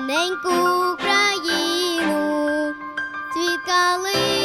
неньку Україну цвіт калини.